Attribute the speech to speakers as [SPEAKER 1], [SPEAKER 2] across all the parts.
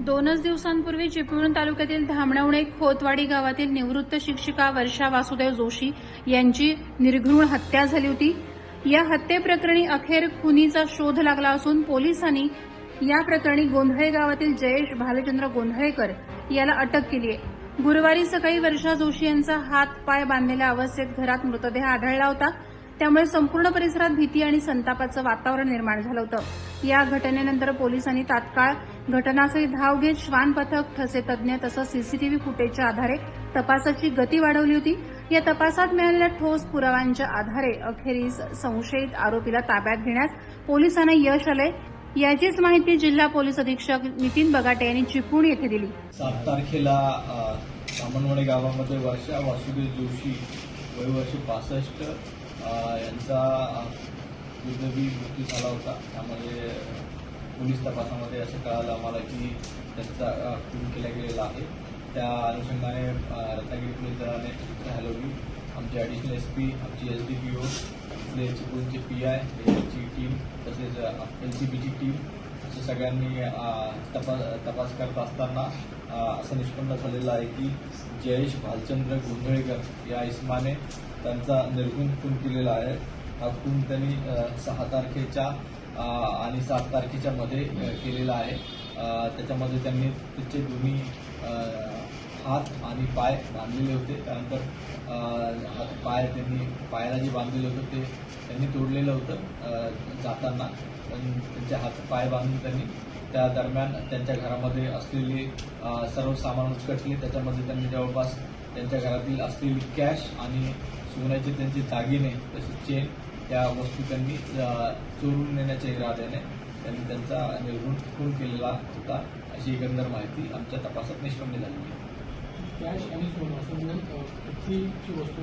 [SPEAKER 1] दोनच दिवसांपूर्वी चिपळूण तालुक्यातील धामणवणे खोतवाडी गावातील निवृत्त शिक्षिका वर्षा वासुदेव जोशी यांची निर्घृण हत्या झाली होती. या हत्येप्रकरणी अखेर खुनीचा शोध लागला असून पोलिसांनी या प्रकरणी गोंधळे गावातील जयेश भालचंद्र गोंधळेकर याला अटक केली आहे. गुरुवारी सकाळी वर्षा जोशी यांचा हात पाय बांधलेल्या अवस्थेत घरात मृतदेह आढळला होता. त्यामुळे संपूर्ण परिसरात भीती आणि संतापाचं वातावरण निर्माण झालं होतं. या घटनेनंतर पोलिसांनी तात्काळ घटनास्थळी धाव घेत श्वान पथक ठसे तज्ज्ञ तसंच सीसीटीव्ही फुटेजच्या आधारे तपासाची गती वाढवली होती. या तपासात मिळालेल्या ठोस पुराव्यांच्या आधारे अखेरीस संशयित आरोपीला ताब्यात घेण्यास पोलिसांना यश आले याचीच माहिती जिल्हा पोलीस अधीक्षक नितीन बगाटे यांनी चिपळूण येथे दिली.
[SPEAKER 2] सात तारखेला सामनवणे गावामध्ये वर्षा वासुदेव जोशी वय वर्ष पासष्ट यांचा दुर्दैवी मृत्यू झाला होता. त्यामध्ये पोलीस तपासामध्ये असं कळालं आम्हाला की त्यांचा खून केला गेलेला आहे. त्या अनुषंगाने रत्नागिरी पोलीस दलाने सूत्र हलवली. आमचे ॲडिशनल एस पी आमची एस डी पी ओ आपले चिपळूणचे पी आय ची टीम तसेच एल सी बीची टीम असे सगळ्यांनी तपास तपास करत असताना असं निष्पन्न झालेलं आहे की जयेश भालचंद्र गोंधळेकर या इस्माने त्यांचा निर्गुण खून केलेला आहे. हा खून त्यांनी सहा तारखेच्या आणि सात तारखेच्या मध्ये केलेला आहे. त्याच्यामध्ये त्यांनी त्याचे दोन्ही हात आणि पाय बांधलेले होते. त्यानंतर पाय त्यांनी पायाला जे बांधलेलं होतं ते त्यांनी तोडलेलं होतं जाताना. पण त्यांचे हात पाय बांधून त्यांनी त्या दरम्यान त्यांच्या घरामध्ये असलेले सर्व सामान उचकटले. त्याच्यामध्ये त्यांनी जवळपास त्यांच्या घरातील असलेली कॅश आणि सोन्याचे त्यांचे दागिने तसेच चेन त्या वस्तू त्यांनी चोरून नेण्याच्या इराद्याने त्यांनी त्यांचा निर्गुण खून केलेला होता. अशी एकंदर माहिती आमच्या तपासात निष्पन्न झालेली आहे.
[SPEAKER 3] कॅश आणि सोनं कितीची वस्तू?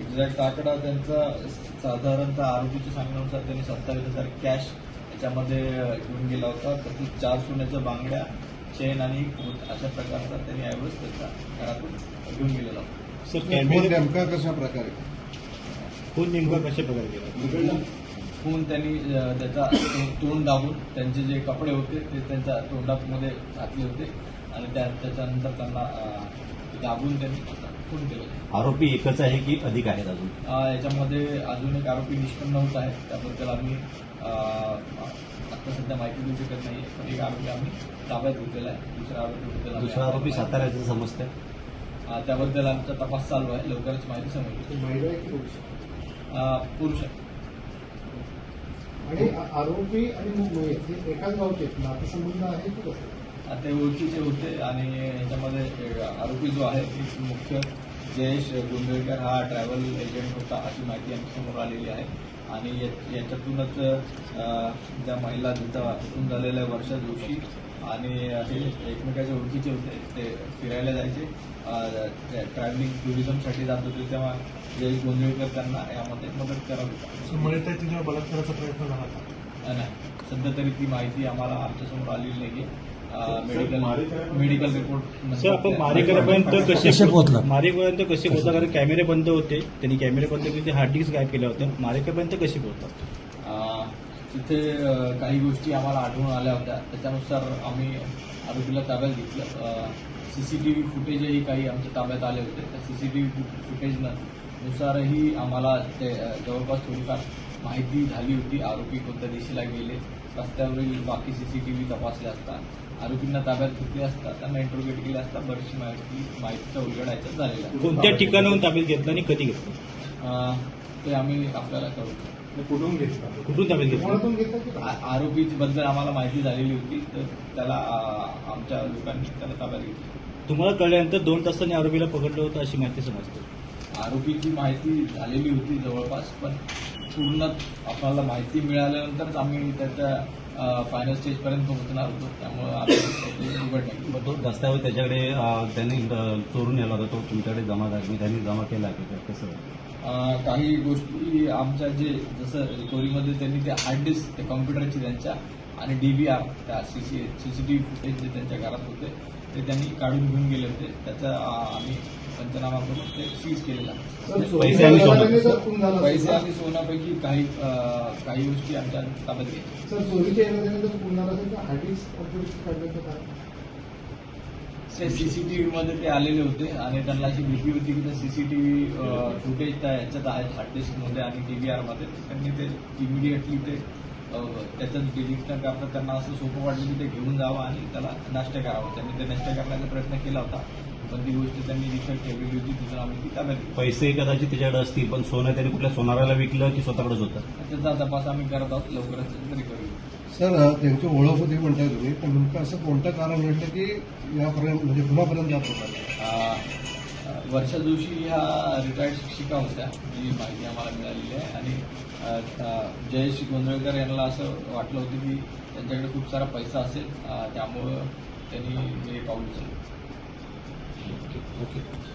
[SPEAKER 2] एक्झॅक्ट आकडा त्यांचा साधारणतः आरोपीच्या सांगण्यानुसार त्यांनी सत्तावीस हजार कॅश याच्यामध्ये घेऊन गेला होता. तसेच चार सोन्याच्या बांगड्या चेन आणि कोट अशा प्रकारचा त्यांनी ऐवज त्याच्या घरातून घेऊन गेलेला होता.
[SPEAKER 4] सर
[SPEAKER 5] फोन
[SPEAKER 4] कॅमेरे
[SPEAKER 5] नेमका कशा प्रकारे?
[SPEAKER 4] फोन नेमका कशा प्रकारे केला
[SPEAKER 2] खून त्यांनी त्याचा तोंड दाबून त्यांचे जे कपडे होते ते त्यांच्या तोंडामध्ये घातले होते. आणि त्या त्याच्यानंतर त्यांना दाबून त्यांनी खून केलं.
[SPEAKER 4] आरोपी एकच आहे की अधिक आहेत अजून?
[SPEAKER 2] अ, याच्यामध्ये अजून एक आरोपी निष्पन्न होत आहे. त्याबद्दल आम्ही आता सध्या माहिती देऊ शकत नाही. पण एक आरोपी आम्ही ताब्यात घेतलेला आहे. दुसऱ्या आरोपीबद्दल आम्ही-
[SPEAKER 4] दुसरा आरोपी साताऱ्याचं समजतं
[SPEAKER 2] अ, त्याबद्दल आमचा तपास चालू आहे. लवकरच माहिती समजली.
[SPEAKER 5] ती महिला आहे की पुरुष
[SPEAKER 2] अ, पुरुष आहे.
[SPEAKER 5] आणि आरोपी आणि हे एकाच गावचे आहेत. नातेसंबंध आहे की कसं?
[SPEAKER 2] ते ओळखीचे होते आणि याच्यामध्ये आरोपी जो आहे मुख्य जयेश गोंधळकर हा ट्रॅव्हल एजंट होता अशी माहिती आमच्यासमोर आलेली आहे. आणि या- याच्यातूनच ज्या महिला तिथं हुकूम झालेल्या वर्षा जोशी आणि हे एकमेकाच्या ओळखीचे होते ते फिरायला जायचे. ट्रॅव्हलिंग टुरिझमसाठी जात होते तेव्हा जयेश गोंधळकर त्यांना यामध्ये मदत करत होता.
[SPEAKER 3] आहे तिच्यावर बलात्काराचा प्रयत्न झाला
[SPEAKER 2] नाही. सध्या तरी ती माहिती आम्हाला आमच्यासमोर आलेली नाही मेडिकल मेडिकल रिपोर्ट
[SPEAKER 4] सर आपण कसे पोहोचला? मारेकऱ्यापर्यंत कसे पोहोचला? कारण कॅमेरे बंद होते. त्यांनी कॅमेरे बंद केले हार्ड डिस्क गायब केलं होतं मारेकऱ्यापर्यंत कसे पोहोचतात
[SPEAKER 2] तिथे काही गोष्टी आम्हाला आढळून आल्या होत्या. त्याच्यानुसार आम्ही आरोपीला ताब्यात घेतलं. सीसीटीव्ही फुटेजही काही आमच्या ताब्यात आले होते. त्या सीसीटीव्ही फुटेज नुसारही आम्हाला ते जवळपास थोडीफार माहिती झाली होती. आरोपी कोणत्या दिशेला गेले रस्त्यावरील बाकी सीसीटीव्ही तपासले असता. आरोपींना ताब्यात घेतले असता त्यांना इंटरोगेट केले असता बरीचशी माहिती माहितीचा उलगडा याच्यात झालेला आहे.
[SPEAKER 4] कोणत्या ठिकाणाहून ताब्यात घेतलं आणि कधी घेतलं?
[SPEAKER 2] अ, ते आम्ही आपल्याला कळवतो
[SPEAKER 3] कुठून घेतला?
[SPEAKER 4] कुठून ताब्यात घेतलं?
[SPEAKER 5] कोणातून घेतलं की
[SPEAKER 2] आ- आरोपीबद्दल आम्हाला माहिती झालेली होती तर त्याला आ, आमच्या लोकांनी त्याला ताब्यात घेतलं.
[SPEAKER 4] तुम्हाला कळल्यानंतर दोन तासांनी आरोपीला पकडलं होतं अशी माहिती समजते.
[SPEAKER 2] आरोपीची माहिती झालेली होती जवळपास पण पूर्ण आपल्याला माहिती मिळाल्यानंतरच आम्ही त्याच्या फायनल स्टेजपर्यंत पोहोचणार होतो. त्यामुळं आम्ही ते उघड नाही.
[SPEAKER 4] मग तो रस्त्यावर त्याच्याकडे त्यांनी चोरून नेला होता. तो तुमच्याकडे जमा झाला. मी त्यांनी जमा केला की काय? कसं
[SPEAKER 2] काही गोष्टी आमच्या जे जसं रिकव्हरीमध्ये त्यांनी ते हार्ड डिस्क ते कॉम्प्युटरची त्यांच्या आणि डीबीआर त्या सीसी सीसीटीव्ही फुटेज जे त्यांच्या घरात होते ते त्यांनी काढून घेऊन गेले होते. त्याचा आम्ही पंचनामा करून ते सीज केलेला
[SPEAKER 5] सर,
[SPEAKER 4] पैसे आणि सोनं.
[SPEAKER 2] पैसे आणि काही काही गोष्टी आमच्या ताब्यात
[SPEAKER 5] कारण
[SPEAKER 2] ते सीसीटीव्ही मध्ये ते आलेले होते आणि त्यांना अशी भीती होती की ते सीसीटीव्ही फुटेज त्या ह्याच्यात आहेत हार्ड डिस्कमध्ये आणि डीव्हीआरमध्ये. त्यांनी ते इमिडिएटली ते अं, त्याच्यात डिलीट न करता त्यांना असं सोपं वाटलं की ते घेऊन जावं आणि त्याला नष्ट करावं. त्यांनी ते नष्ट करण्याचा प्रयत्न केला होता. पण ती गोष्ट त्यांनी रिक्षात ठेवलेली होती तिथून आम्ही ती ताब्यात.
[SPEAKER 6] पैसे कदाचित त्याच्याकडे असतील पण सोनं त्याने कुठल्या सोनाराला विकलं की स्वतःकडेच होतं?
[SPEAKER 2] त्याचा तपास आम्ही करत आहोत लवकरच रिकव्हरी
[SPEAKER 7] सर त्यांची ओळख होती म्हणताय तुम्ही पण नेमकं असं कोणतं कारण घडलं की यापर्यंत म्हणजे पुण्यापर्यंत जात होता?
[SPEAKER 2] वर्षा जोशी ह्या रिटायर्ड शिक्षिका होत्या ही माहिती आम्हाला मिळालेली आहे. आणि जयेश गोंधळकर यांना असं वाटलं होतं की त्यांच्याकडे खूप सारा पैसा असेल त्यामुळं त्यांनी हे पाऊल उचललं.
[SPEAKER 6] ओके.